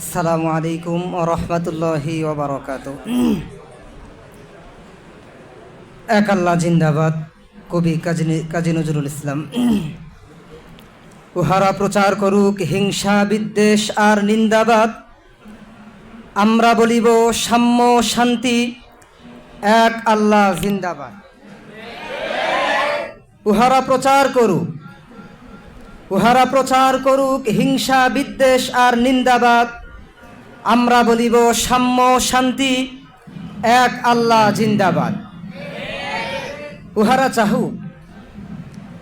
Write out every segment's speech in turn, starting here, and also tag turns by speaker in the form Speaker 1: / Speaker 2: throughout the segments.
Speaker 1: আসসালামু আলাইকুম রহমতুল্লাহি ওবরকাত এক আল্লাহ জিন্দাবাদ, কবি কাজী কাজী নজরুল ইসলাম। উহারা প্রচার করুক, হিংসা, বিদ্বেষ আর নিন্দাবাদ। আমরা বলিব সাম্য শান্তি, এক আল্লাহ জিন্দাবাদ। উহারা প্রচার করুক, উহারা প্রচার করুক, হিংসা, বিদ্বেষ আর নিন্দাবাদ। আমরা বলিব সাম্য শান্তি, এক আল্লাহ জিন্দাবাদ। উহারা চাহুক।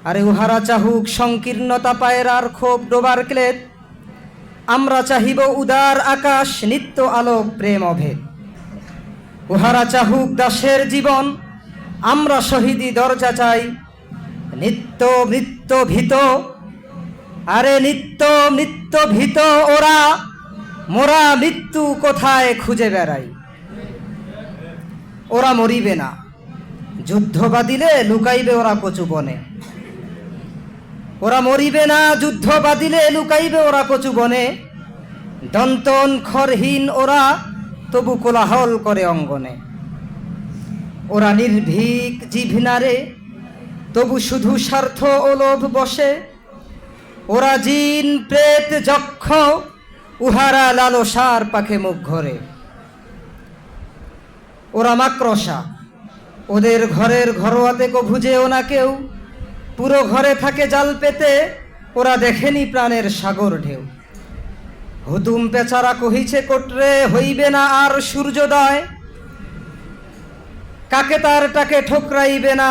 Speaker 1: আরে উহারা চাহুক, সংকীর্ণতা পায়রার ক্ষোভ ডোবার ক্লেদ। আমরা চাহিব উদার আকাশ, নিত্য আলোক, প্রেম অভেদ। উহারা চাহুক দাসের জীবন, আমরা শহীদি দরজা চাই। নিত্য মৃত্য ভীত, আরে নিত্য মৃত্য ভীত ওরা মোরা মৃত্যু কোথায় খুঁজে বেড়াই? ওরা মরিবে না। যুদ্ধ বাদিলে লুকাইবে ওরা কচু বনে। ওরা মরিবে না, যুদ্ধ বাদিলে লুকাইবে ওরা কচু বনে। দন্তন খরহীন ওরা, তবু কোলাহল করে অঙ্গনে। ওরা নির্ভীক জিভনারে তবু শুধু স্বার্থ ও লোভ বসে। ওরা জিন, প্রেত, যক্ষ উহারা লালসার পাখে মুখ ঘরে। ওরা মাক্রসা ওদের ঘরের ঘরোয়াতে কো ভুজেও না কেউ। পুরো ঘরে থাকে জাল পেতে, ওরা দেখেনি প্রাণের সাগর ঢেউ। হুতুম পেচারা কহিছে, কোটরে, হইবে না আর সূর্যোদয়? কাকে তার টাকে ঠোকরাইবে না?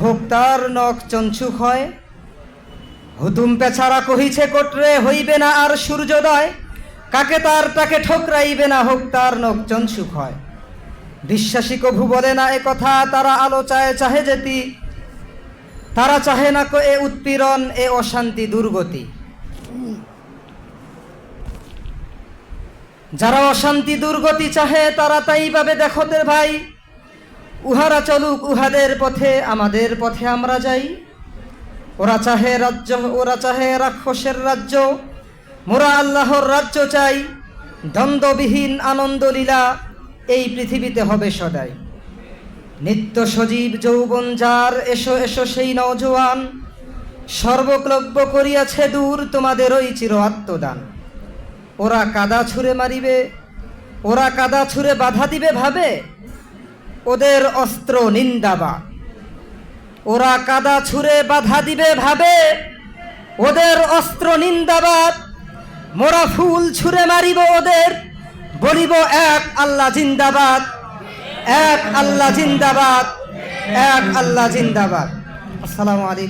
Speaker 1: হোক তার নখ চঞ্চুক হয় হুতুম পেছারা কহিছে, কোটরে, হইবে না আর সূর্যোদয়? কাকে তার তাকে ঠোকরাইবে না হোক তার নখ চঞ্চুক হয়। বিশ্বাসী কভু বলে না এ কথা, তারা আলো চায়, চাহে যেতি। তারা চাহে না কো এ উৎপীড়ন, এ অশান্তি দুর্গতি। যারা অশান্তি দুর্গতি চাহে, তারা তাই পাবে দেখতের ভাই। উহারা চলুক উহাদের পথে, আমাদের পথে আমরা যাই। ওরা চাহে রাজ্য, ওরা চাহে রাক্ষসের রাজ্য। মোরা আল্লাহর রাজ্য চাই, দ্বন্দ্ববিহীন আনন্দলীলা এই পৃথিবীতে হবে সদাই। নিত্য সজীব যৌবন যার, এসো এসো সেই নজওয়ান সর্বক্লব্য করিয়াছে দূর তোমাদের ওই চির আত্মদান। ওরা কাদা ছুঁড়ে মারিবে, ওরা কাদা ছুঁড়ে বাধা দিবে ভাবে, ওদের অস্ত্র নিন্দাবা ওরা কাদা ছুঁড়ে বাধা দিবে ভাবে, ওদের অস্ত্র নিন্দাবাদ মোরা ফুল ছুড়ে মারিব ওদের, বলিব, এক আল্লাহ জিন্দাবাদ, এক আল্লাহ জিন্দাবাদ, এক আল্লাহ জিন্দাবাদ। আসসালামু আলাইকুম।